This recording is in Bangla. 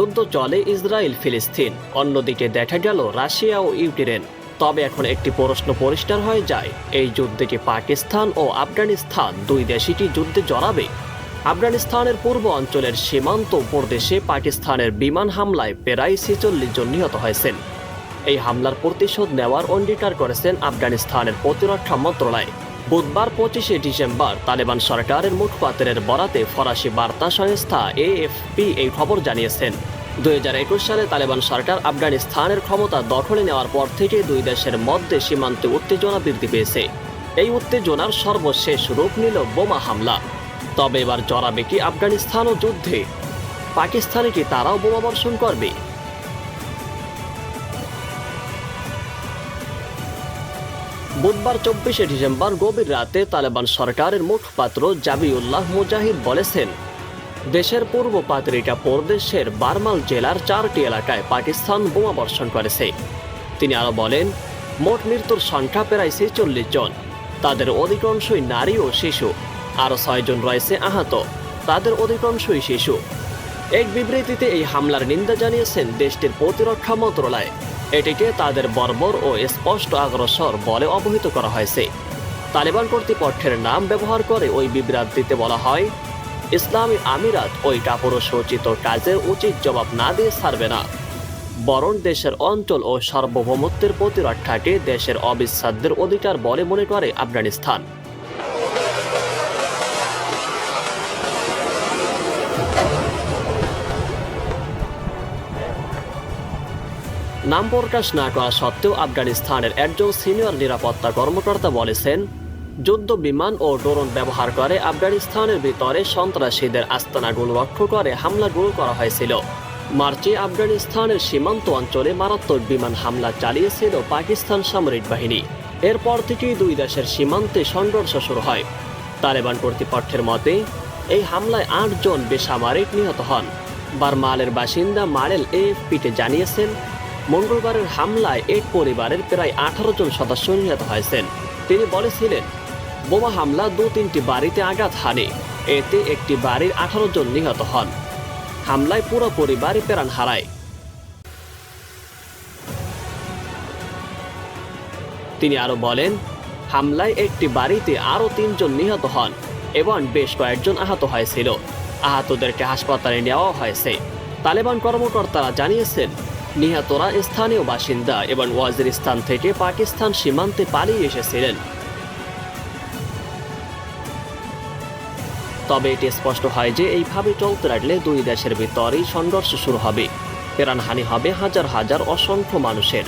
যুদ্ধ চলে ইসরায়েল, ফিলিস্তিন। অন্যদিকে দেখা গেল রাশিয়া ও ইউক্রেন। তবে এখন একটি প্রশ্ন পরিষ্কার হয়ে যায়, এই যুদ্ধে কি পাকিস্তান ও আফগানিস্তান দুই দেশই কি যুদ্ধে জড়াবে? আফগানিস্তানের পূর্ব অঞ্চলের সীমান্ত প্রদেশে পাকিস্তানের বিমান হামলায় প্রায় ছেচল্লিশ জন নিহত হয়েছেন। এই হামলার প্রতিশোধ নেওয়ার অঙ্গীকার করেছেন আফগানিস্তানের প্রতিরক্ষা মন্ত্রণালয়। বুধবার পঁচিশে ডিসেম্বর তালেবান সরকারের মুখপাত্রের বরাতে ফরাসি বার্তা সংস্থা এএফপি এই খবর জানিয়েছেন। দুই হাজার একুশ সালে তালেবান সরকার আফগানিস্তানের ক্ষমতা দখলে নেওয়ার পর থেকে দুই দেশের মধ্যে সীমান্তে উত্তেজনা বৃদ্ধি পেয়েছে। এই উত্তেজনার সর্বশেষ রূপ নিল বোমা হামলা। তবে এবার জড়াবে কি আফগানিস্তান ও যুদ্ধে? পাকিস্তানে কি তারাও বোমা বর্ষণ করবে? বুধবার চব্বিশে ডিসেম্বর গভীর রাতে তালেবান সরকারের মুখপাত্র জাবিউল্লাহ মুজাহিদ বলেছেন দেশের পূর্ব পাত্রিকা প্রদেশের বারমাল জেলার চারটি এলাকায় পাকিস্তান বোমা বর্ষণ করেছে। তিনি আরও বলেন, মোট মৃত্যুর সংখ্যা প্রায় ছেচল্লিশ জন। তাদের অধিকাংশই নারী ও শিশু। আরও ছয়জন রয়েছে আহত। তাদের অধিকাংশই শিশু। এক বিবৃতিতে এই হামলার নিন্দা জানিয়েছেন দেশটির প্রতিরক্ষা মন্ত্রণালয়। এটিকে তাদের বর্বর ও স্পষ্ট আগ্রসর বলে অবহিত করা হয়েছে। তালেবান কর্তৃপক্ষের নাম ব্যবহার করে ওই বিবৃতিতে বলা হয় ইসলামী আমিরাত ওই কাপুরুষোচিত কাজের উচিত জবাব না দিয়ে ছাড়বে না। বরং দেশের অঞ্চল ও সার্বভৌমত্বের প্রতিরক্ষাকে দেশের অবিচ্ছেদ্যের অধিকার বলে মনে করে আফগানিস্তান। নাম প্রকাশ না করা সত্ত্বেও আফগানিস্তানের একজন সিনিয়র নিরাপত্তা কর্মকর্তা বলেছেন যুদ্ধ বিমান ও ড্রোন ব্যবহার করে আফগানিস্তানের ভিতরে সন্ত্রাসীদের আস্তানাগুলো লক্ষ্য করে হামলাগুলো করা হয়েছিল। মার্চে আফগানিস্তানের সীমান্ত অঞ্চলে মারাত্মক বিমান হামলা চালিয়েছিল পাকিস্তান সামরিক বাহিনী। এরপর থেকেই দুই দেশের সীমান্তে সংঘর্ষ শুরু হয়। তালেবান কর্তৃপক্ষের মতে, এই হামলায় আটজন বেসামরিক নিহত হন। বারমালের বাসিন্দা মারেল এএফপিতে জানিয়েছেন, মঙ্গলবারের হামলায় এক পরিবারের প্রায় আঠারো জন সদস্য নিহত হয়েছেন। তিনি বলেছিলেন বোমা হামলা দু তিনটি বাড়িতে আঘাত হানে। এতে একটি বাড়ির আঠারো জন নিহত হন। হামলায় পুরো পরিবারই প্রাণ হারায়। তিনি আরও বলেন, হামলায় একটি বাড়িতে আরও তিনজন নিহত হন এবং বেশ কয়েকজন আহত হয়েছিল। আহতদেরকে হাসপাতালে নেওয়া হয়েছে। তালেবান কর্মকর্তারা জানিয়েছেন, নিহতরা স্থানীয় বাসিন্দা এবং ওয়াজিরিস্তান থেকে পাকিস্তান সীমান্তে পালিয়ে এসেছিলেন। তবে এটি স্পষ্ট হয় যে এইভাবে চলতে রাখলে দুই দেশের ভিতরেই সংঘর্ষ শুরু হবে। প্রাণহানি হবে হাজার হাজার অসংখ্য মানুষের।